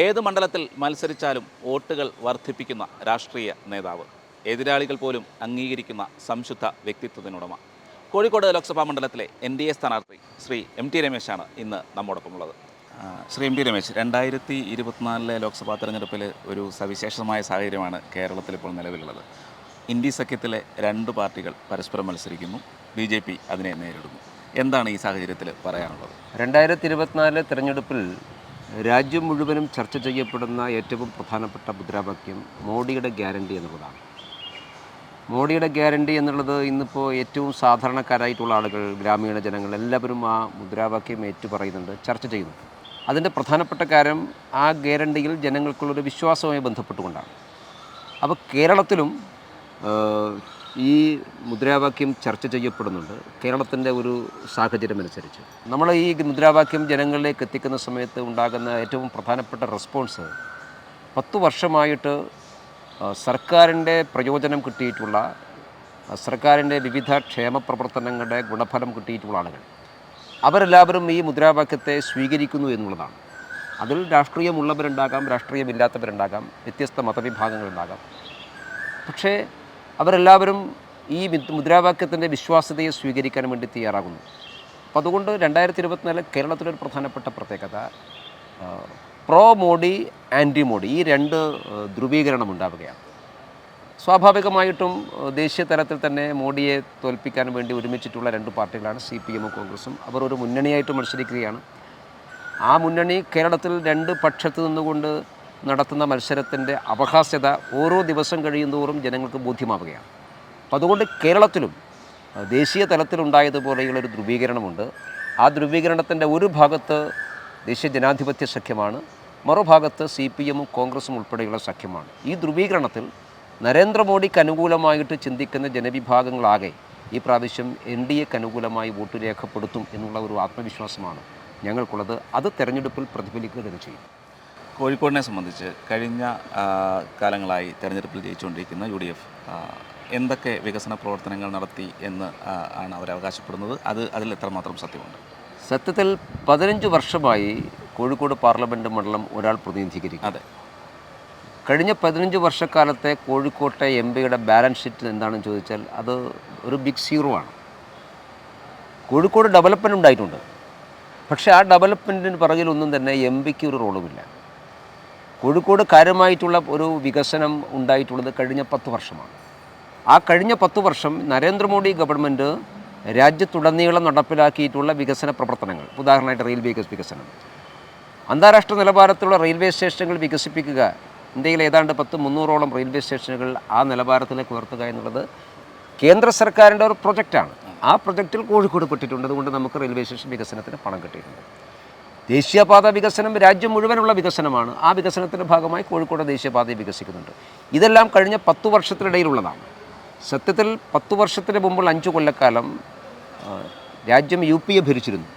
ഏത് മണ്ഡലത്തിൽ മത്സരിച്ചാലും വോട്ടുകൾ വർദ്ധിപ്പിക്കുന്ന രാഷ്ട്രീയ നേതാവ്. എതിരാളികൾ പോലും അംഗീകരിക്കുന്ന സംശുദ്ധ വ്യക്തിത്വത്തിനുടമ. കോഴിക്കോട് ലോക്സഭാ മണ്ഡലത്തിലെ എൻ ഡി എ സ്ഥാനാർത്ഥി ശ്രീ എം ടി രമേശാണ് ഇന്ന് നമ്മോടൊപ്പമുള്ളത്. ശ്രീ എം ടി രമേശ് രണ്ടായിരത്തി ഇരുപത്തിനാലിലെ ലോക്സഭാ തെരഞ്ഞെടുപ്പിൽ ഒരു സവിശേഷമായ സാഹചര്യമാണ് കേരളത്തിൽ ഇപ്പോൾ നിലവിലുള്ളത്. ഇന്ത്യ സഖ്യത്തിലെ രണ്ട് പാർട്ടികൾ പരസ്പരം മത്സരിക്കുന്നു ബി ജെ പി അതിനെ നേരിടുന്നു. എന്താണ് ഈ സാഹചര്യത്തിൽ പറയാനുള്ളത്? രണ്ടായിരത്തി ഇരുപത്തിനാലിലെ തെരഞ്ഞെടുപ്പിൽ രാജ്യം മുഴുവനും ചർച്ച ചെയ്യപ്പെടുന്ന ഏറ്റവും പ്രധാനപ്പെട്ട മുദ്രാവാക്യം മോഡിയുടെ ഗ്യാരണ്ടി എന്നുള്ളതാണ്. മോഡിയുടെ ഗ്യാരണ്ടി എന്നുള്ളത് ഇന്നിപ്പോൾ ഏറ്റവും സാധാരണക്കാരായിട്ടുള്ള ആളുകൾ ഗ്രാമീണ ജനങ്ങൾ എല്ലാവരും ആ മുദ്രാവാക്യം ഏറ്റുപറയുന്നുണ്ട് ചർച്ച ചെയ്യുന്നുണ്ട്. അതിന്റെ പ്രധാനപ്പെട്ട കാര്യം ആ ഗ്യാരണ്ടിയിൽ ജനങ്ങൾക്കുള്ളൊരു വിശ്വാസവുമായി ബന്ധപ്പെട്ടുകൊണ്ടാണ്. അപ്പോൾ കേരളത്തിലും ഈ മുദ്രാവാക്യം ചർച്ച ചെയ്യപ്പെടുന്നുണ്ട് കേരളത്തിന്റെ ഒരു സാഹചര്യം അനുസരിച്ച്. നമ്മൾ ഈ മുദ്രാവാക്യം ജനങ്ങളിലേക്ക് എത്തിക്കുന്ന സമയത്ത് ഉണ്ടാകുന്ന ഏറ്റവും പ്രധാനപ്പെട്ട റെസ്പോൺസ് പത്തു വർഷമായിട്ട് സർക്കാരിന്റെ പ്രയോജനം കിട്ടിയിട്ടുള്ള സർക്കാരിന്റെ വിവിധ ക്ഷേമ പ്രവർത്തനങ്ങളുടെ ഗുണഫലം കിട്ടിയിട്ടുള്ള ആളുകൾ. അവരെല്ലാവരും ഈ മുദ്രാവാക്യത്തെ സ്വീകരിക്കുന്നു എന്നുള്ളതാണ്. അതിൽ രാഷ്ട്രീയമുള്ളവരുണ്ടാകാം രാഷ്ട്രീയമില്ലാത്തവരുണ്ടാകാം വ്യത്യസ്ത മതവിഭാഗങ്ങളുണ്ടാകാം. പക്ഷേ അവരെല്ലാവരും ഈ മുദ്രാവാക്യത്തിന്റെ വിശ്വാസ്യതയെ സ്വീകരിക്കാൻ വേണ്ടി തയ്യാറാകുന്നു. അപ്പം അതുകൊണ്ട് രണ്ടായിരത്തി ഇരുപത്തിനാല് കേരളത്തിലൊരു പ്രധാനപ്പെട്ട പ്രത്യേകത പ്രോ മോഡി ആന്റി മോഡി ഈ രണ്ട് ധ്രുവീകരണം ഉണ്ടാവുകയാണ്. സ്വാഭാവികമായിട്ടും ദേശീയ തലത്തിൽ തന്നെ മോഡിയെ തോൽപ്പിക്കാൻ വേണ്ടി ഒരുമിച്ചിട്ടുള്ള രണ്ട് പാർട്ടികളാണ് സി പി എമ്മും കോൺഗ്രസും. അവർ ഒരു മുന്നണിയായിട്ട് മത്സരിക്കുകയാണ്. ആ മുന്നണി കേരളത്തിൽ രണ്ട് പക്ഷത്ത് നിന്നുകൊണ്ട് നടത്തുന്ന മത്സരത്തിന്റെ അപഹാസ്യത ഓരോ ദിവസം കഴിയുന്തോറും ജനങ്ങൾക്ക് ബോധ്യമാവുകയാണ്. അപ്പം അതുകൊണ്ട് കേരളത്തിലും ദേശീയ തലത്തിലുണ്ടായതുപോലെയുള്ളൊരു ധ്രുവീകരണമുണ്ട്. ആ ധ്രുവീകരണത്തിന്റെ ഒരു ഭാഗത്ത് ദേശീയ ജനാധിപത്യ സഖ്യമാണ് മറുഭാഗത്ത് സി പി എമ്മും കോൺഗ്രസും ഉൾപ്പെടെയുള്ള സഖ്യമാണ്. ഈ ധ്രുവീകരണത്തിൽ നരേന്ദ്രമോദിക്ക് അനുകൂലമായിട്ട് ചിന്തിക്കുന്ന ജനവിഭാഗങ്ങളാകെ ഈ പ്രാവശ്യം എൻ ഡി എക്ക് അനുകൂലമായി വോട്ട് രേഖപ്പെടുത്തും എന്നുള്ള ഒരു ആത്മവിശ്വാസമാണ് ഞങ്ങൾക്കുള്ളത്. അത് തെരഞ്ഞെടുപ്പിൽ പ്രതിഫലിക്കുക ചെയ്യും. കോഴിക്കോടിനെ സംബന്ധിച്ച് കഴിഞ്ഞ കാലങ്ങളായി തെരഞ്ഞെടുപ്പിൽ ജയിച്ചുകൊണ്ടിരിക്കുന്ന യു ഡി എഫ് എന്തൊക്കെ വികസന പ്രവർത്തനങ്ങൾ നടത്തി എന്ന് ആണ് അവർ അവകാശപ്പെടുന്നത്? അത് അതിൽ എത്രമാത്രം സത്യമുണ്ട്? സത്യത്തിൽ പതിനഞ്ച് വർഷമായി കോഴിക്കോട് പാർലമെന്റ് മണ്ഡലം ഒരാൾ പ്രതിനിധീകരിക്കും അതെ. കഴിഞ്ഞ പതിനഞ്ച് വർഷക്കാലത്തെ കോഴിക്കോട്ടെ എം പിയുടെ ബാലൻസ് ഷീറ്റ് എന്താണെന്ന് ചോദിച്ചാൽ അത് ഒരു ബിഗ് സീറോ ആണ്. കോഴിക്കോട് ഡെവലപ്മെന്റ് ഉണ്ടായിട്ടുണ്ട്. പക്ഷേ ആ ഡെവലപ്മെന്റിന് പിറകിലൊന്നും തന്നെ എം പിക്ക് ഒരു റോളുമില്ല. കോഴിക്കോട് കാര്യമായിട്ടുള്ള ഒരു വികസനം ഉണ്ടായിട്ടുള്ളത് കഴിഞ്ഞ പത്ത് വർഷമാണ്. ആ കഴിഞ്ഞ പത്ത് വർഷം നരേന്ദ്രമോദി ഗവൺമെന്റ് രാജ്യത്തുടനീളം നടപ്പിലാക്കിയിട്ടുള്ള വികസന പ്രവർത്തനങ്ങൾ. ഉദാഹരണമായിട്ട് റെയിൽവേ വികസനം. അന്താരാഷ്ട്ര നിലവാരത്തിലുള്ള റെയിൽവേ സ്റ്റേഷനുകൾ വികസിപ്പിക്കുക. ഇന്ത്യയിൽ ഏതാണ്ട് പത്ത് മുന്നൂറോളം റെയിൽവേ സ്റ്റേഷനുകൾ ആ നിലവാരത്തിലേക്ക് ഉയർത്തുക എന്നുള്ളത് കേന്ദ്ര സർക്കാരിന്റെ ഒരു പ്രൊജക്റ്റാണ്. ആ പ്രൊജക്റ്റിൽ കോഴിക്കോട് പെട്ടിട്ടുണ്ട്. അതുകൊണ്ട് നമുക്ക് റെയിൽവേ സ്റ്റേഷൻ വികസനത്തിന് പണം കിട്ടിയിട്ടുണ്ട്. ദേശീയപാത വികസനം രാജ്യം മുഴുവനുള്ള വികസനമാണ്. ആ വികസനത്തിന്റെ ഭാഗമായി കോഴിക്കോട് ദേശീയപാത വികസിക്കുന്നുണ്ട്. ഇതെല്ലാം കഴിഞ്ഞ പത്തു വർഷത്തിനിടയിലുള്ളതാണ്. സത്യത്തിൽ പത്തു വർഷത്തിന് മുമ്പുള്ള അഞ്ച് കൊല്ലക്കാലം രാജ്യം യു എ ഭരിച്ചിരുന്നു.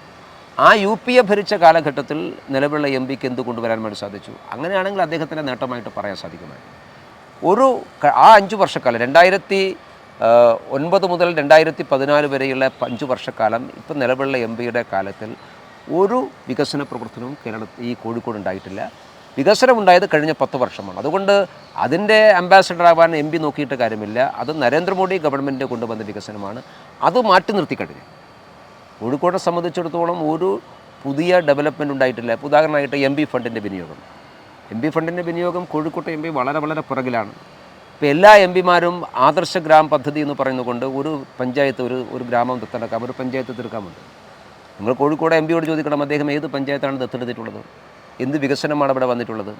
ആ യു എ ഭരിച്ച കാലഘട്ടത്തിൽ നിലവിലുള്ള എം പിക്ക് എന്ത് കൊണ്ടുവരാൻ വേണ്ടി സാധിച്ചു? അങ്ങനെയാണെങ്കിൽ അദ്ദേഹത്തിന്റെ നേട്ടമായിട്ട് പറയാൻ സാധിക്കുമായിരുന്നു ഒരു ആ അഞ്ച് വർഷക്കാലം രണ്ടായിരത്തി ഒൻപത് മുതൽ രണ്ടായിരത്തി പതിനാല് വരെയുള്ള അഞ്ച് വർഷക്കാലം ഇപ്പം നിലവിലുള്ള എം പിയുടെ കാലത്തിൽ ഒരു വികസന പ്രവർത്തനവും കേരള ഈ കോഴിക്കോട് ഉണ്ടായിട്ടില്ല. വികസനം ഉണ്ടായത് കഴിഞ്ഞ പത്ത് വർഷമാണ്. അതുകൊണ്ട് അതിന്റെ അംബാസഡർ ആവാൻ എം പി നോക്കിയിട്ട് കാര്യമില്ല. അത് നരേന്ദ്രമോദി ഗവൺമെന്റ് കൊണ്ടുവന്ന വികസനമാണ്. അത് മാറ്റി നിർത്തി കഴിഞ്ഞു. കോഴിക്കോടെ സംബന്ധിച്ചിടത്തോളം ഒരു പുതിയ ഡെവലപ്മെന്റ് ഉണ്ടായിട്ടില്ല. ഉദാഹരണമായിട്ട് എം പി ഫണ്ടിന്റെ വിനിയോഗം. എം പി ഫണ്ടിന്റെ വിനിയോഗം കോഴിക്കോട്ടെ എം പി വളരെ വളരെ പുറകിലാണ്. ഇപ്പോൾ എല്ലാ എം പിമാരും ആദർശ ഗ്രാം പദ്ധതി എന്ന് പറയുന്നതുകൊണ്ട് ഒരു പഞ്ചായത്ത് ഒരു ഒരു ഗ്രാമം ദത്തെടുക്കാം ഒരു പഞ്ചായത്ത് തീർക്കാമുണ്ട് നിങ്ങൾ കോഴിക്കോട് എം പിയോട് ചോദിക്കണം അദ്ദേഹം ഏത് പഞ്ചായത്താണ് ദത്തെടുത്തിട്ടുള്ളത്? എന്ത് വികസനമാണ് അവിടെ വന്നിട്ടുള്ളത്?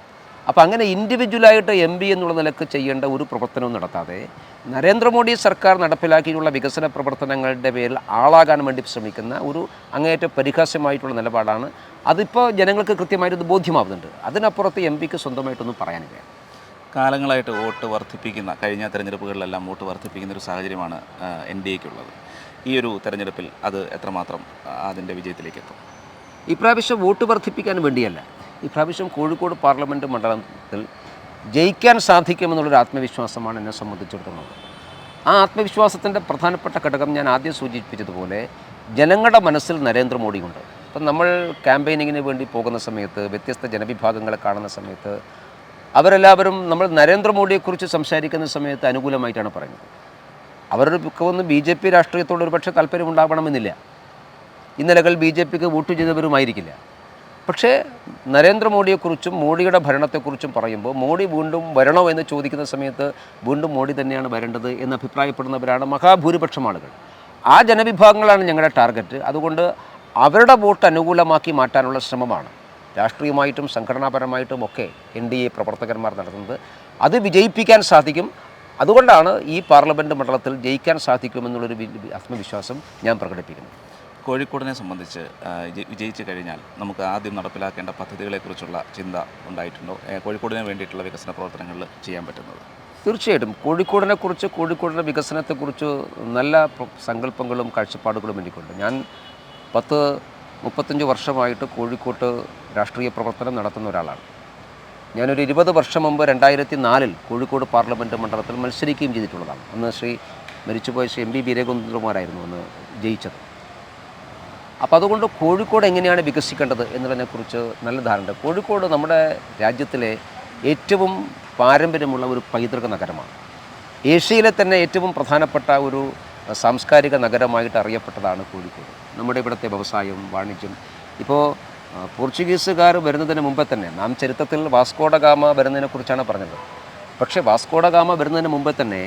അപ്പോൾ അങ്ങനെ ഇൻഡിവിജ്വലായിട്ട് എം പി എന്നുള്ള നിലയ്ക്ക് ചെയ്യേണ്ട ഒരു പ്രവർത്തനവും നടത്താതെ നരേന്ദ്രമോദി സർക്കാർ നടപ്പിലാക്കിയിട്ടുള്ള വികസന പ്രവർത്തനങ്ങളുടെ പേരിൽ ആളാകാൻ വേണ്ടി ശ്രമിക്കുന്ന ഒരു അങ്ങേയറ്റം പരിഹാസ്യമായിട്ടുള്ള നിലപാടാണ്. അതിപ്പോൾ ജനങ്ങൾക്ക് കൃത്യമായിട്ട് ബോധ്യമാവുന്നുണ്ട്. അതിനപ്പുറത്ത് എം പിക്ക് സ്വന്തമായിട്ടൊന്നും പറയാനില്ല. കാലങ്ങളായിട്ട് വോട്ട് വർദ്ധിപ്പിക്കുന്ന കഴിഞ്ഞ തെരഞ്ഞെടുപ്പുകളിലെല്ലാം വോട്ട് വർദ്ധിപ്പിക്കുന്ന ഒരു സാഹചര്യമാണ് എൻ ഡി എക്കുള്ളത്. ഈ ഒരു തെരഞ്ഞെടുപ്പിൽ അത് എത്രമാത്രം അതിന്റെ വിജയത്തിലേക്ക് എത്തും ഇപ്രാവശ്യം വോട്ട് വർദ്ധിപ്പിക്കാൻ വേണ്ടിയല്ല. ഇപ്രാവശ്യം കോഴിക്കോട് പാർലമെന്റ് മണ്ഡലത്തിൽ ജയിക്കാൻ സാധിക്കുമെന്നുള്ളൊരു ആത്മവിശ്വാസമാണ് എന്നെ സംബന്ധിച്ചിടത്തോളം. ആ ആത്മവിശ്വാസത്തിന്റെ പ്രധാനപ്പെട്ട ഘടകം ഞാൻ ആദ്യം സൂചിപ്പിച്ചതുപോലെ ജനങ്ങളുടെ മനസ്സിൽ നരേന്ദ്രമോദിയുണ്ട്. അപ്പം നമ്മൾ ക്യാമ്പയിനിങ്ങിന് വേണ്ടി പോകുന്ന സമയത്ത് വ്യത്യസ്ത ജനവിഭാഗങ്ങളെ കാണുന്ന സമയത്ത് അവരെല്ലാവരും നമ്മൾ നരേന്ദ്രമോദിയെക്കുറിച്ച് സംസാരിക്കുന്ന സമയത്ത് അനുകൂലമായിട്ടാണ് പറയുന്നത്. അവരുടെ മിക്കവൊന്നും ബി ജെ പി രാഷ്ട്രീയത്തോട് ഒരു പക്ഷേ താല്പര്യമുണ്ടാകണമെന്നില്ല ഇന്നലകൾ ബി ജെ പിക്ക് വോട്ട് ചെയ്തവരുമായിരിക്കില്ല. പക്ഷേ നരേന്ദ്രമോദിയെക്കുറിച്ചും മോഡിയുടെ ഭരണത്തെക്കുറിച്ചും പറയുമ്പോൾ മോഡി വീണ്ടും വരണോ എന്ന് ചോദിക്കുന്ന സമയത്ത് വീണ്ടും മോഡി തന്നെയാണ് വരേണ്ടത് എന്ന് അഭിപ്രായപ്പെടുന്നവരാണ് മഹാഭൂരിപക്ഷം ആളുകൾ. ആ ജനവിഭാഗങ്ങളാണ് ഞങ്ങളുടെ ടാർഗറ്റ്. അതുകൊണ്ട് അവരുടെ വോട്ട് അനുകൂലമാക്കി മാറ്റാനുള്ള ശ്രമമാണ്. രാഷ്ട്രീയമായിട്ടും സംഘടനാപരമായിട്ടും ഒക്കെ എൻ ഡി എ പ്രവർത്തകന്മാർ നടത്തുന്നത്. അത് വിജയിപ്പിക്കാൻ സാധിക്കും. അതുകൊണ്ടാണ് ഈ പാർലമെന്റ് മണ്ഡലത്തിൽ ജയിക്കാൻ സാധിക്കുമെന്നുള്ളൊരു ആത്മവിശ്വാസം ഞാൻ പ്രകടിപ്പിക്കുന്നത് കോഴിക്കോടിനെ സംബന്ധിച്ച് വിജയിച്ചു കഴിഞ്ഞാൽ നമുക്ക് ആദ്യം നടപ്പിലാക്കേണ്ട പദ്ധതികളെക്കുറിച്ചുള്ള ചിന്ത ഉണ്ടായിട്ടുണ്ടോ? കോഴിക്കോടിനെ വേണ്ടിയിട്ടുള്ള വികസന പ്രവർത്തനങ്ങൾ ചെയ്യാൻ പറ്റുന്നത്? തീർച്ചയായിട്ടും. കോഴിക്കോടിനെക്കുറിച്ച് കോഴിക്കോടിന്റെ വികസനത്തെക്കുറിച്ച് നല്ല സങ്കല്പങ്ങളും കാഴ്ചപ്പാടുകളും എനിക്കുണ്ട്. ഞാൻ പത്ത് മുപ്പത്തഞ്ച് വർഷമായിട്ട് കോഴിക്കോട്ട് രാഷ്ട്രീയ പ്രവർത്തനം നടത്തുന്ന ഒരാളാണ്. ഞാനൊരു ഇരുപത് വർഷം മുമ്പ് രണ്ടായിരത്തി നാലിൽ കോഴിക്കോട് പാർലമെന്റ് മണ്ഡലത്തിൽ മത്സരിക്കുകയും ചെയ്തിട്ടുള്ളതാണ്. അന്ന് ശ്രീ മരിച്ചുപോയ ശ്രീ എം ബി വീരകുന്ദ്രകുമാരായിരുന്നു അന്ന് ജയിച്ചത്. അപ്പോൾ അതുകൊണ്ട് കോഴിക്കോട് എങ്ങനെയാണ് വികസിക്കേണ്ടത് എന്നുള്ളതിനെക്കുറിച്ച് നല്ല ധാരണ കോഴിക്കോട് നമ്മുടെ രാജ്യത്തിലെ ഏറ്റവും പാരമ്പര്യമുള്ള ഒരു പൈതൃക നഗരമാണ്. ഏഷ്യയിലെ തന്നെ ഏറ്റവും പ്രധാനപ്പെട്ട ഒരു സാംസ്കാരിക നഗരമായിട്ട് അറിയപ്പെട്ടതാണ് കോഴിക്കോട്. നമ്മുടെ ഇവിടുത്തെ വ്യവസായവും വാണിജ്യം. ഇപ്പോൾ പോർച്ചുഗീസുകാർ വരുന്നതിന് മുമ്പേ തന്നെ നാം ചരിത്രത്തിൽ വാസ്കോഡഗാമ വരുന്നതിനെക്കുറിച്ചാണ് പറഞ്ഞത്. പക്ഷേ വാസ്കോഡഗാമ വരുന്നതിന് മുമ്പേ തന്നെ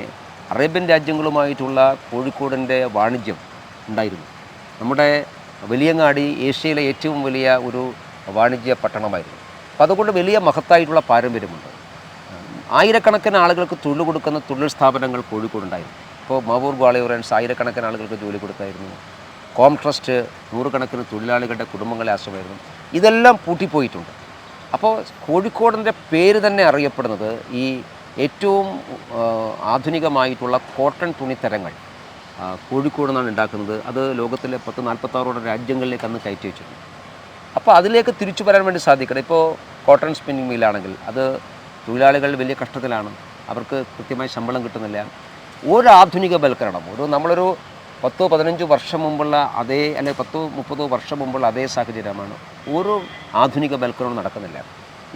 അറേബ്യൻ രാജ്യങ്ങളുമായിട്ടുള്ള കോഴിക്കോടിന്റെ വാണിജ്യം ഉണ്ടായിരുന്നു. നമ്മുടെ വലിയങ്ങാടി ഏഷ്യയിലെ ഏറ്റവും വലിയ ഒരു വാണിജ്യ പട്ടണമായിരുന്നു. അപ്പോൾ അതുകൊണ്ട് വലിയ മഹത്തായിട്ടുള്ള പാരമ്പര്യമുണ്ട്. ആയിരക്കണക്കിന് ആളുകൾക്ക് തൊഴിൽ കൊടുക്കുന്ന തൊഴിൽ സ്ഥാപനങ്ങൾ കോഴിക്കോടുണ്ടായിരുന്നു. ഇപ്പോൾ മാവൂർ ഗ്വാളിയോറൻസ് ആയിരക്കണക്കിന് ആളുകൾക്ക് ജോലി കൊടുത്തായിരുന്നു. കോം ട്രസ്റ്റ് നൂറുകണക്കിന് തൊഴിലാളികളുടെ കുടുംബങ്ങളെ ആശ്രയമായിരുന്നു ഇതെല്ലാം പൂട്ടിപ്പോയിട്ടുണ്ട്. അപ്പോൾ കോഴിക്കോടിന്റെ പേര് തന്നെ അറിയപ്പെടുന്നത് ഈ ഏറ്റവും ആധുനികമായിട്ടുള്ള കോട്ടൺ തുണിത്തരങ്ങൾ കോഴിക്കോട് നിന്നാണ് ഉണ്ടാക്കുന്നത്. അത് ലോകത്തിലെ പത്ത് നാൽപ്പത്താറോളം രാജ്യങ്ങളിലേക്ക് അന്ന് കയറ്റി വെച്ചിട്ടുണ്ട്. അപ്പോൾ അതിലേക്ക് തിരിച്ചു വരാൻ വേണ്ടി സാധിക്കണം. ഇപ്പോൾ കോട്ടൺ സ്പിന്നിങ് മില്ലാണെങ്കിൽ അത് തൊഴിലാളികൾ വലിയ കഷ്ടത്തിലാണ്. അവർക്ക് കൃത്യമായി ശമ്പളം കിട്ടുന്നില്ല. ഒരു ആധുനിക ആധുനികവൽക്കരണം ഒരു നമ്മളൊരു പത്തോ പതിനഞ്ചോ വർഷം മുമ്പുള്ള അതേ അല്ലെങ്കിൽ പത്തോ മുപ്പതോ വർഷം മുമ്പുള്ള അതേ സാഹചര്യമാണ്. ഒരു ആധുനികവൽക്കരണവും നടക്കുന്നില്ല.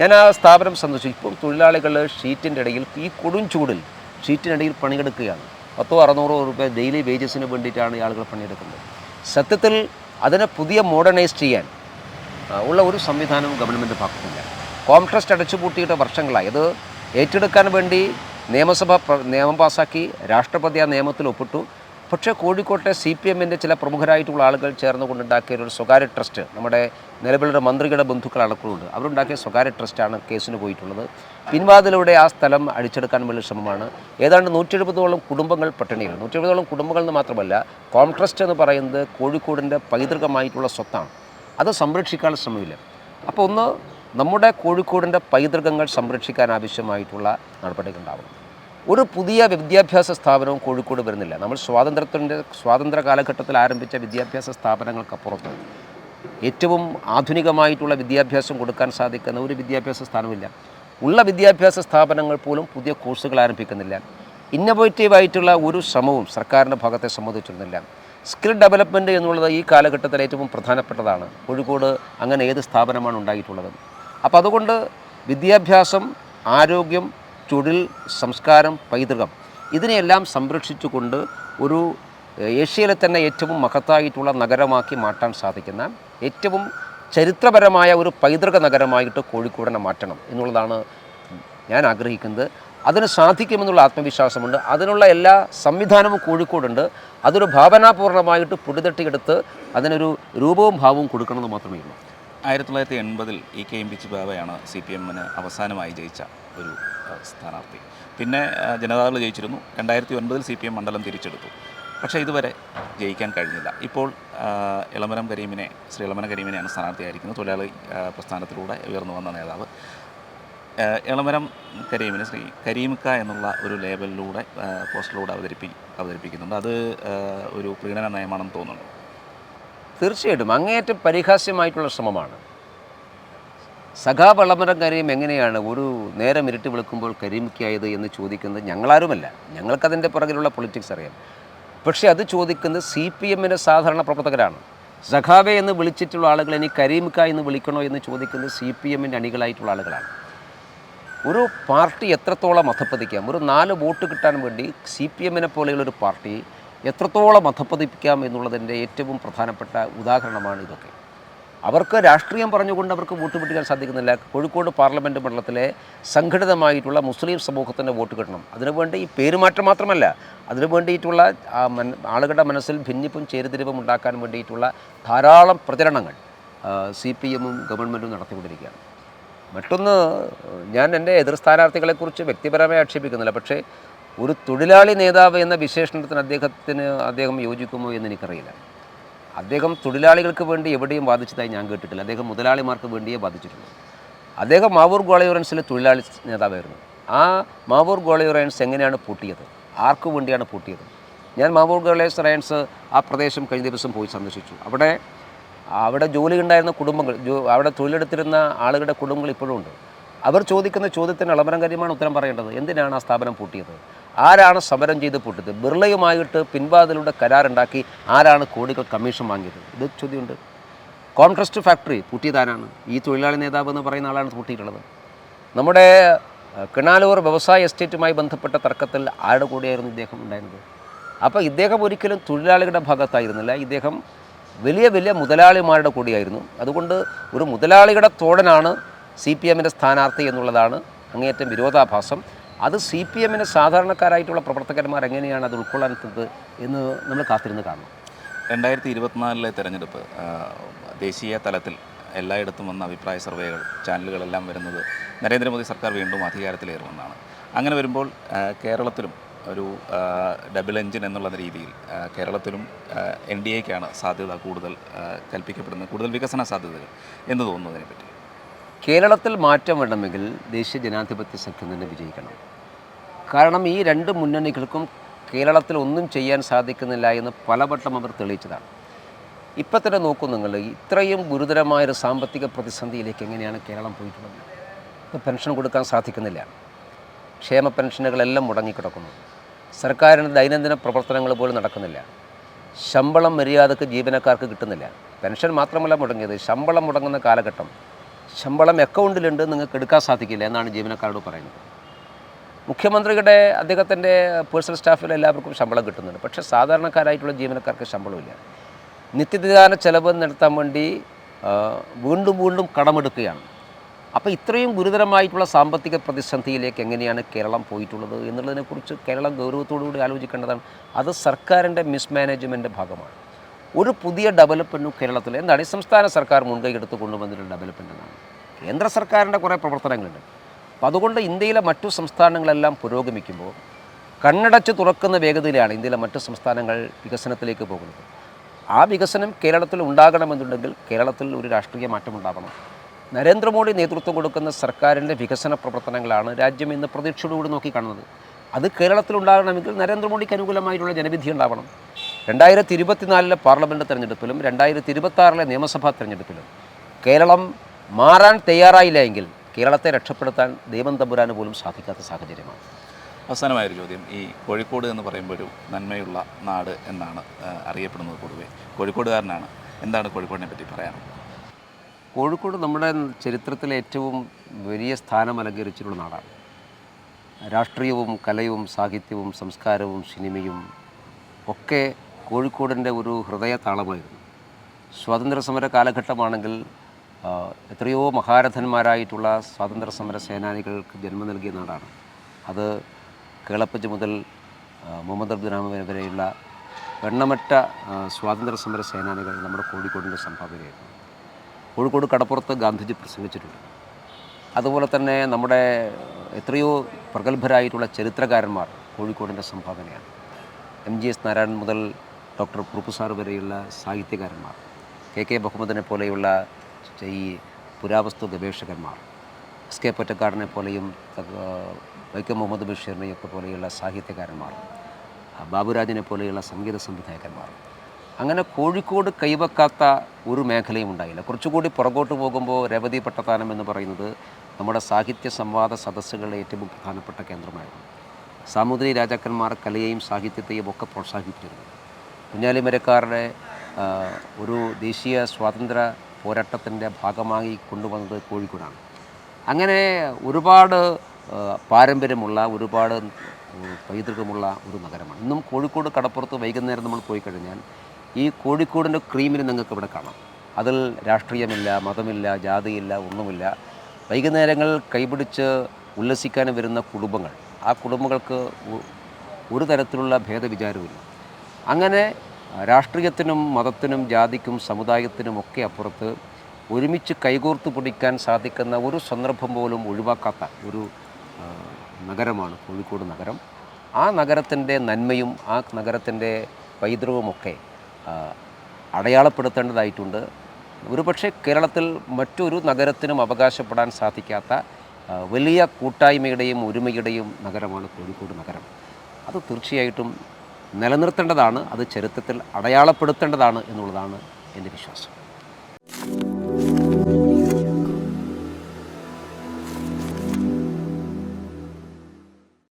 ഞാൻ ആ സ്ഥാപനം സന്ദർശിച്ചു. ഇപ്പോൾ തൊഴിലാളികൾ ഷീറ്റിന്റെ ഇടയിൽ ഈ കൊടും ചൂടിൽ ഷീറ്റിനിടയിൽ പണിയെടുക്കുകയാണ്. പത്തോ അറുന്നൂറോ രൂപ ഡെയിലി വേജസിന് വേണ്ടിയിട്ടാണ് ആളുകൾ പണിയെടുക്കുന്നത്. സത്യത്തിൽ അതിനെ പുതിയ മോഡേണൈസ് ചെയ്യാൻ ഉള്ള ഒരു സംവിധാനവും ഗവൺമെന്റ് ഭാഗത്തില്ല അടച്ചു അടച്ചുപൂട്ടിയിട്ട് വർഷങ്ങളായി. അത് ഏറ്റെടുക്കാൻ വേണ്ടി നിയമസഭ നിയമം പാസാക്കി രാഷ്ട്രപതി ആ നിയമത്തിൽ ഒപ്പിട്ടു. പക്ഷേ കോഴിക്കോട്ടെ സി പി എമ്മിന്റെ ചില പ്രമുഖരായിട്ടുള്ള ആളുകൾ ചേർന്ന് കൊണ്ടുണ്ടാക്കിയ ഒരു സ്വകാര്യ ട്രസ്റ്റ് നമ്മുടെ നിലവിലുള്ള മന്ത്രിയുടെ ബന്ധുക്കൾ അടക്കമുണ്ട് അവരുണ്ടാക്കിയ സ്വകാര്യ ട്രസ്റ്റാണ് കേസിന് പോയിട്ടുള്ളത്. പിൻവാതിലൂടെ ആ സ്ഥലം അടിച്ചെടുക്കാൻ വേണ്ടി ശ്രമമാണ്. ഏതാണ്ട് നൂറ്റി എഴുപതോളം കുടുംബങ്ങൾ പട്ടിണിയിൽ നൂറ്റി എഴുപതോളം കുടുംബങ്ങൾ എന്ന് മാത്രമല്ല കോം ട്രസ്റ്റ് എന്ന് പറയുന്നത് കോഴിക്കോടിന്റെ പൈതൃകമായിട്ടുള്ള സ്വത്താണ്. അത് സംരക്ഷിക്കാനുള്ള ശ്രമമില്ല. അപ്പോൾ ഒന്ന് നമ്മുടെ കോഴിക്കോടിന്റെ പൈതൃകങ്ങൾ സംരക്ഷിക്കാൻ ആവശ്യമായിട്ടുള്ള നടപടികൾ ഉണ്ടാവണം ഒരു പുതിയ വിദ്യാഭ്യാസ സ്ഥാപനവും കോഴിക്കോട് വരുന്നില്ല. നമ്മൾ സ്വാതന്ത്ര്യത്തിന്റെ സ്വാതന്ത്ര്യ കാലഘട്ടത്തിൽ ആരംഭിച്ച വിദ്യാഭ്യാസ സ്ഥാപനങ്ങൾക്കപ്പുറത്ത് ഏറ്റവും ആധുനികമായിട്ടുള്ള വിദ്യാഭ്യാസം കൊടുക്കാൻ സാധിക്കുന്ന ഒരു വിദ്യാഭ്യാസ സ്ഥാനമില്ല. ഉള്ള വിദ്യാഭ്യാസ സ്ഥാപനങ്ങൾ പോലും പുതിയ കോഴ്സുകൾ ആരംഭിക്കുന്നില്ല. ഇന്നോവേറ്റീവ് ആയിട്ടുള്ള ഒരു ശ്രമവും സർക്കാരിന്റെ ഭാഗത്തെ സംബന്ധിച്ചിരുന്നില്ല. സ്കിൽ ഡെവലപ്മെന്റ് എന്നുള്ളത് ഈ കാലഘട്ടത്തിൽ ഏറ്റവും പ്രധാനപ്പെട്ടതാണ്. കോഴിക്കോട് അങ്ങനെ ഏത് സ്ഥാപനമാണ് ഉണ്ടായിട്ടുള്ളത്. അപ്പോൾ അതുകൊണ്ട് വിദ്യാഭ്യാസം ആരോഗ്യം തൊഴിൽ സംസ്കാരം പൈതൃകം ഇതിനെയെല്ലാം സംരക്ഷിച്ചുകൊണ്ട് ഒരു ഏഷ്യയിലെ തന്നെ ഏറ്റവും മഹത്തായിട്ടുള്ള നഗരമാക്കി മാറ്റാൻ സാധിക്കുന്ന ഏറ്റവും ചരിത്രപരമായ ഒരു പൈതൃക നഗരമായിട്ട് കോഴിക്കോടിനെ മാറ്റണം എന്നുള്ളതാണ് ഞാൻ ആഗ്രഹിക്കുന്നത്. അതിന് സാധിക്കുമെന്നുള്ള ആത്മവിശ്വാസമുണ്ട്. അതിനുള്ള എല്ലാ സംവിധാനവും കോഴിക്കോടുണ്ട്. അതൊരു ഭാവനാപൂർണമായിട്ട് പൊടിതട്ടിയെടുത്ത് അതിനൊരു രൂപവും ഭാവവും കൊടുക്കണമെന്ന് മാത്രമേ ഉള്ളൂ. ആയിരത്തി തൊള്ളായിരത്തി എൺപതിൽ ഇ കെ എം പിച്ച് ബാബയാണ് സി പി എമ്മിന് അവസാനമായി ജയിച്ച ഒരു സ്ഥാനാർത്ഥി. പിന്നെ ജനതാദൾ ജയിച്ചിരുന്നു. രണ്ടായിരത്തി ഒൻപതിൽ സി പി എം മണ്ഡലം തിരിച്ചെടുത്തു. പക്ഷേ ഇതുവരെ ജയിക്കാൻ കഴിഞ്ഞില്ല. ഇപ്പോൾ ഇളമരം കരീമിനെ ശ്രീ ഇളമരം കരീമിനെയാണ് സ്ഥാനാർത്ഥിയായിരിക്കുന്നത്. തൊഴിലാളി പ്രസ്ഥാനത്തിലൂടെ ഉയർന്നു വന്ന നേതാവ്. ഇളമരം കരീമിന് ശ്രീ കരീമിക്ക എന്നുള്ള ഒരു ലേബലിലൂടെ പോസ്റ്ററിലൂടെ അവതരിപ്പി അവതരിപ്പിക്കുന്നുണ്ട്. അത് ഒരു പ്രീണന നയമാണെന്ന് തോന്നുന്നു. തീർച്ചയായിട്ടും. അങ്ങേയറ്റം പരിഹാസ്യമായിട്ടുള്ള ശ്രമമാണ്. സഖാവളമരം കരീം എങ്ങനെയാണ് ഒരു നേരം ഇരുട്ടി വിളിക്കുമ്പോൾ കരീമിക്കായത് എന്ന് ചോദിക്കുന്നത് ഞങ്ങളാരുമല്ല. ഞങ്ങൾക്കതിന്റെ പുറകിലുള്ള പൊളിറ്റിക്സ് അറിയാം. പക്ഷേ അത് ചോദിക്കുന്നത് സി പി എമ്മിന്റെ സാധാരണ പ്രവർത്തകരാണ്. സഖാവെ എന്ന് വിളിച്ചിട്ടുള്ള ആളുകൾ ഇനി കരീമിക്ക എന്ന് വിളിക്കണോ എന്ന് ചോദിക്കുന്നത് സി പി എമ്മിന്റെ അണികളായിട്ടുള്ള ആളുകളാണ്. ഒരു പാർട്ടി എത്രത്തോളം അധപ്പതിക്കാം? ഒരു നാല് വോട്ട് കിട്ടാൻ വേണ്ടി സി പി എമ്മിനെ പോലെയുള്ള ഒരു പാർട്ടി എത്രത്തോളം അധപ്പതിപ്പിക്കാം എന്നുള്ളതിന്റെ ഏറ്റവും പ്രധാനപ്പെട്ട ഉദാഹരണമാണ് ഇതൊക്കെ. അവർക്ക് രാഷ്ട്രീയം പറഞ്ഞുകൊണ്ട് അവർക്ക് വോട്ട് പിടിക്കാൻ സാധിക്കുന്നില്ല. കോഴിക്കോട് പാർലമെന്റ് മണ്ഡലത്തിലെ സംഘടിതമായിട്ടുള്ള മുസ്ലിം സമൂഹത്തിന്റെ വോട്ട് കിട്ടണം. അതിനുവേണ്ടി ഈ പേരുമാറ്റം മാത്രമല്ല അതിനു വേണ്ടിയിട്ടുള്ള ആളുകളുടെ മനസ്സിൽ ഭിന്നിപ്പും ചേരുതിരിവും ഉണ്ടാക്കാൻ വേണ്ടിയിട്ടുള്ള ധാരാളം പ്രചരണങ്ങൾ സി പി എമ്മും ഗവൺമെന്റും നടത്തിക്കൊണ്ടിരിക്കുകയാണ്. മറ്റൊന്ന് ഞാൻ എന്റെ എതിർ സ്ഥാനാർത്ഥികളെക്കുറിച്ച് വ്യക്തിപരമായി ആക്ഷേപിക്കുന്നില്ല. പക്ഷേ ഒരു തൊഴിലാളി നേതാവ് എന്ന വിശേഷണത്തിന് അദ്ദേഹത്തിന് അദ്ദേഹം യോജിക്കുമോ എന്ന് എനിക്കറിയില്ല. അദ്ദേഹം തൊഴിലാളികൾക്ക് വേണ്ടി എവിടെയും ബാധിച്ചതായി ഞാൻ കേട്ടിട്ടില്ല. അദ്ദേഹം മുതലാളിമാർക്ക് വേണ്ടിയേ ബാധിച്ചിട്ടുള്ളൂ അദ്ദേഹം മാവൂർ ഗോളയൂറൻസിലെ തൊഴിലാളി നേതാവായിരുന്നു. ആ മാവൂർ ഗോളയൂറൻസ് എങ്ങനെയാണ് പൂട്ടിയത്? ആർക്കു വേണ്ടിയാണ് പൂട്ടിയത്? ഞാൻ മാവൂർ ഗോളേഴ്സ് റയൻസ് ആ പ്രദേശം കഴിഞ്ഞ ദിവസം പോയി സന്ദർശിച്ചു. അവിടെ അവിടെ ജോലി ഉണ്ടായിരുന്ന കുടുംബങ്ങൾ അവിടെ തൊഴിലെടുത്തിരുന്ന ആളുകളുടെ കുടുംബങ്ങൾ ഇപ്പോഴും ഉണ്ട്. അവർ ചോദിക്കുന്ന ചോദ്യത്തിന് അളമരംകാര്യമാണ് ഉത്തരം പറയേണ്ടത്. എന്തിനാണ് ആ സ്ഥാപനം പൂട്ടിയത്? ആരാണ് സമരം ചെയ്ത് പൂട്ടിയത് ബിർളയുമായിട്ട് പിൻവാതിലൂടെ കരാറുണ്ടാക്കി ആരാണ് കോടികൾ കമ്മീഷൻ വാങ്ങിയത്? ഇത് ചോദ്യമുണ്ട്. കോൺട്രസ്റ്റ് ഫാക്ടറി പൂട്ടിയതാരാണ്? ഈ തൊഴിലാളി നേതാവ് എന്ന് പറയുന്ന ആളാണ് പൂട്ടിയിട്ടുള്ളത്. നമ്മുടെ കിണാലൂർ വ്യവസായ എസ്റ്റേറ്റുമായി ബന്ധപ്പെട്ട തർക്കത്തിൽ ആരുടെ കൂടെയായിരുന്നു ഇദ്ദേഹം ഉണ്ടായിരുന്നത്? അപ്പോൾ ഇദ്ദേഹം ഒരിക്കലും തൊഴിലാളികളുടെ ഭാഗത്തായിരുന്നില്ല. ഇദ്ദേഹം വലിയ വലിയ മുതലാളിമാരുടെ കൂടിയായിരുന്നു. അതുകൊണ്ട് ഒരു മുതലാളിയുടെ തോടനാണ് സി പി എമ്മിന്റെ സ്ഥാനാർത്ഥി എന്നുള്ളതാണ് അങ്ങേയറ്റം വിരോധാഭാസം. അത് സി പി എമ്മിന് സാധാരണക്കാരായിട്ടുള്ള പ്രവർത്തകന്മാർ എങ്ങനെയാണ് അത് ഉൾക്കൊള്ളാനെത്തുന്നത് എന്ന് നമ്മൾ കാത്തിരുന്ന് കാണണം. രണ്ടായിരത്തി ഇരുപത്തിനാലിലെ തെരഞ്ഞെടുപ്പ് ദേശീയ തലത്തിൽ എല്ലായിടത്തും വന്ന അഭിപ്രായ സർവേകൾ ചാനലുകളെല്ലാം വരുന്നത് നരേന്ദ്രമോദി സർക്കാർ വീണ്ടും അധികാരത്തിലേറുമെന്നാണ്. അങ്ങനെ വരുമ്പോൾ കേരളത്തിലും ഒരു ഡബിൾ എഞ്ചിൻ എന്നുള്ള രീതിയിൽ കേരളത്തിലും എൻ ഡി എക്കാണ് സാധ്യത കൂടുതൽ കൽപ്പിക്കപ്പെടുന്നത് കൂടുതൽ വികസന സാധ്യതകൾ എന്ന് തോന്നുന്നു അതിനെപ്പറ്റി കേരളത്തിൽ മാറ്റം വേണമെങ്കിൽ ദേശീയ ജനാധിപത്യ സഖ്യം തന്നെ വിജയിക്കണം. കാരണം ഈ രണ്ട് മുന്നണികൾക്കും കേരളത്തിൽ ഒന്നും ചെയ്യാൻ സാധിക്കുന്നില്ല എന്ന് പലവട്ടം അവർ തെളിയിച്ചതാണ്. ഇപ്പം തന്നെ നോക്കൂ നിങ്ങൾ ഇത്രയും ഗുരുതരമായൊരു സാമ്പത്തിക പ്രതിസന്ധിയിലേക്ക് എങ്ങനെയാണ് കേരളം പോയിട്ടുള്ളത്? ഇപ്പോൾ പെൻഷൻ കൊടുക്കാൻ സാധിക്കുന്നില്ല. ക്ഷേമ പെൻഷനുകളെല്ലാം മുടങ്ങിക്കിടക്കുന്നു. സർക്കാരിന്റെ ദൈനംദിന പ്രവർത്തനങ്ങൾ പോലും നടക്കുന്നില്ല. ശമ്പളം മര്യാദയ്ക്ക് ജീവനക്കാർക്ക് കിട്ടുന്നില്ല. പെൻഷൻ മാത്രമല്ല മുടങ്ങിയത്. ശമ്പളം മുടങ്ങുന്ന കാലഘട്ടം ശമ്പളം അക്കൗണ്ടിലുണ്ട് നിങ്ങൾക്ക് എടുക്കാൻ സാധിക്കില്ല എന്നാണ് ജീവനക്കാരോട് പറയുന്നത്. മുഖ്യമന്ത്രിയുടെ അദ്ദേഹത്തിന്റെ പേഴ്സണൽ സ്റ്റാഫിൽ എല്ലാവർക്കും ശമ്പളം കിട്ടുന്നുണ്ട്. പക്ഷേ സാധാരണക്കാരായിട്ടുള്ള ജീവനക്കാർക്ക് ശമ്പളമില്ല. നിത്യനിദാന ചെലവ് നടത്താൻ വേണ്ടി വീണ്ടും വീണ്ടും കടമെടുക്കുകയാണ്. അപ്പോൾ ഇത്രയും ഗുരുതരമായിട്ടുള്ള സാമ്പത്തിക പ്രതിസന്ധിയിലേക്ക് എങ്ങനെയാണ് കേരളം പോയിട്ടുള്ളത് എന്നുള്ളതിനെക്കുറിച്ച് കേരളം ഗൗരവത്തോടുകൂടി ആലോചിക്കേണ്ടതാണ്. അത് സർക്കാരിന്റെ മിസ്മാനേജ്മെന്റ് ഭാഗമാണ്. ഒരു പുതിയ ഡെവലപ്മെന്റും കേരളത്തിൽ. എന്താണ്? ഈ സംസ്ഥാന സർക്കാർ മുൻകൈ എടുത്ത് കൊണ്ടുവന്നിട്ടുള്ള ഡെവലപ്മെന്റ് എന്നാണ്. കേന്ദ്ര സർക്കാരിന്റെ കുറേ പ്രവർത്തനങ്ങളുണ്ട്. അപ്പോൾ അതുകൊണ്ട് ഇന്ത്യയിലെ മറ്റു സംസ്ഥാനങ്ങളെല്ലാം പുരോഗമിക്കുമ്പോൾ കണ്ണടച്ച് തുറക്കുന്ന വേഗതയിലാണ് ഇന്ത്യയിലെ മറ്റു സംസ്ഥാനങ്ങൾ വികസനത്തിലേക്ക് പോകുന്നത്. ആ വികസനം കേരളത്തിൽ ഉണ്ടാകണമെന്നുണ്ടെങ്കിൽ കേരളത്തിൽ ഒരു രാഷ്ട്രീയ മാറ്റം ഉണ്ടാകണം നരേന്ദ്രമോദി നേതൃത്വം കൊടുക്കുന്ന സർക്കാരിന്റെ വികസന പ്രവർത്തനങ്ങളാണ് രാജ്യം ഇന്ന് പ്രതീക്ഷയോടുകൂടി നോക്കിക്കാണുന്നത്. അത് കേരളത്തിൽ ഉണ്ടാകണമെങ്കിൽ നരേന്ദ്രമോദിക്ക് അനുകൂലമായിട്ടുള്ള ജനവിധി ഉണ്ടാവണം. രണ്ടായിരത്തി ഇരുപത്തിനാലിലെ പാർലമെന്റ് തെരഞ്ഞെടുപ്പിലും രണ്ടായിരത്തി ഇരുപത്തി നിയമസഭാ തെരഞ്ഞെടുപ്പിലും കേരളം മാറാൻ തയ്യാറായില്ല എങ്കിൽ കേരളത്തെ രക്ഷപ്പെടുത്താൻ ദൈവം തമ്പുരാന് പോലും സാധിക്കാത്ത സാഹചര്യമാണ്. അവസാനമായൊരു ചോദ്യം. ഈ കോഴിക്കോട് എന്ന് പറയുമ്പോൾ ഒരു നന്മയുള്ള നാട് എന്നാണ് അറിയപ്പെടുന്നത് പൊതുവെ. കോഴിക്കോടുകാരനാണ്. എന്താണ് കോഴിക്കോടിനെ പറ്റി പറയാനുള്ളത് കോഴിക്കോട് നമ്മുടെ ചരിത്രത്തിലെ ഏറ്റവും വലിയ സ്ഥാനം അലങ്കരിച്ചിട്ടുള്ള നാടാണ്. രാഷ്ട്രീയവും കലയും സാഹിത്യവും സംസ്കാരവും സിനിമയും ഒക്കെ കോഴിക്കോടിന്റെ ഒരു ഹൃദയ താളമായിരുന്നു സ്വാതന്ത്ര്യ സമര കാലഘട്ടമാണെങ്കിൽ എത്രയോ മഹാരഥന്മാരായിട്ടുള്ള സ്വാതന്ത്ര്യ സമര സേനാനികൾക്ക് ജന്മം നൽകിയ നാടാണ്. അത് കേളപ്പജ് മുതൽ മുഹമ്മദ് അബ്ദുറഹ്മാൻ വരെയുള്ള എണ്ണമറ്റ സ്വാതന്ത്ര്യ സമര സേനാനികൾ നമ്മുടെ കോഴിക്കോടിന്റെ സംഭാവനയായിരുന്നു. കോഴിക്കോട് കടപ്പുറത്ത് ഗാന്ധിജി പ്രസംഗിച്ചിട്ടുണ്ട്. അതുപോലെ തന്നെ നമ്മുടെ എത്രയോ പ്രഗത്ഭരായിട്ടുള്ള ചരിത്രകാരന്മാർ കോഴിക്കോടിന്റെ സംഭാവനയാണ്. എം ജി എസ് നാരായണൻ മുതൽ ഡോക്ടർ കുറുപ്പുസാർ വരെയുള്ള സാഹിത്യകാരന്മാർ കെ കെ ബഹുമദിനെ പോലെയുള്ള ഈ പുരാവസ്തു ഗവേഷകന്മാർ. എസ് കെ പൊറ്റക്കാടിനെ പോലെയും വൈക്കം മുഹമ്മദ് ബഷീറിനെയൊക്കെ പോലെയുള്ള സാഹിത്യകാരന്മാർ ബാബുരാജിനെ പോലെയുള്ള സംഗീത സംവിധായകന്മാർ. അങ്ങനെ കോഴിക്കോട് കൈവക്കാത്ത ഒരു മേഖലയും ഉണ്ടായില്ല. കുറച്ചുകൂടി പുറകോട്ട് പോകുമ്പോൾ രവതി പട്ടത്താനം എന്ന് പറയുന്നത് നമ്മുടെ സാഹിത്യ സംവാദ സദസ്സുകളിലെ ഏറ്റവും പ്രധാനപ്പെട്ട കേന്ദ്രമായിരുന്നു. സാമൂതിരി രാജാക്കന്മാർ കലയെയും സാഹിത്യത്തെയും ഒക്കെ പ്രോത്സാഹിപ്പിച്ചിരുന്നു കുഞ്ഞാലിമരക്കാരുടെ ഒരു ദേശീയ സ്വാതന്ത്ര്യ പോരാട്ടത്തിന്റെ ഭാഗമായി കൊണ്ടുവന്നത് കോഴിക്കോടാണ്. അങ്ങനെ ഒരുപാട് പാരമ്പര്യമുള്ള ഒരുപാട് പൈതൃകമുള്ള ഒരു നഗരമാണ്. ഇന്നും കോഴിക്കോട് കടപ്പുറത്ത് വൈകുന്നേരം നമ്മൾ പോയി കഴിഞ്ഞാൽ ഈ കോഴിക്കോടിന്റെ ക്രീമിന് നിങ്ങൾക്ക് ഇവിടെ കാണാം. അതിൽ രാഷ്ട്രീയമില്ല മതമില്ല ജാതിയില്ല ഒന്നുമില്ല. വൈകുന്നേരങ്ങൾ കൈപിടിച്ച് ഉല്ലസിക്കാൻ വരുന്ന കുടുംബങ്ങൾ. ആ കുടുംബങ്ങൾക്ക് ഒരു തരത്തിലുള്ള ഭേദവിചാരവുമില്ല. അങ്ങനെ രാഷ്ട്രീയത്തിനും മതത്തിനും ജാതിക്കും സമുദായത്തിനും ഒക്കെ അപ്പുറത്ത് ഒരുമിച്ച് കൈകോർത്ത് പിടിക്കാൻ സാധിക്കുന്ന ഒരു സന്ദർഭം പോലും ഒഴിവാക്കാത്ത ഒരു നഗരമാണ് കോഴിക്കോട് നഗരം. ആ നഗരത്തിന്റെ നന്മയും ആ നഗരത്തിന്റെ പൈതൃകവുമൊക്കെ അടയാളപ്പെടുത്തേണ്ടതായിട്ടുണ്ട്. ഒരുപക്ഷെ കേരളത്തിൽ മറ്റൊരു നഗരത്തിനും അവകാശപ്പെടാൻ സാധിക്കാത്ത വലിയ കൂട്ടായ്മയുടെയും ഒരുമയുടെയും നഗരമാണ് കോഴിക്കോട് നഗരം. അത് തീർച്ചയായിട്ടും നിലനിർത്തേണ്ടതാണ് അത് ചരിത്രത്തിൽ അടയാളപ്പെടുത്തേണ്ടതാണ് എന്നുള്ളതാണ് എന്റെ വിശ്വാസം.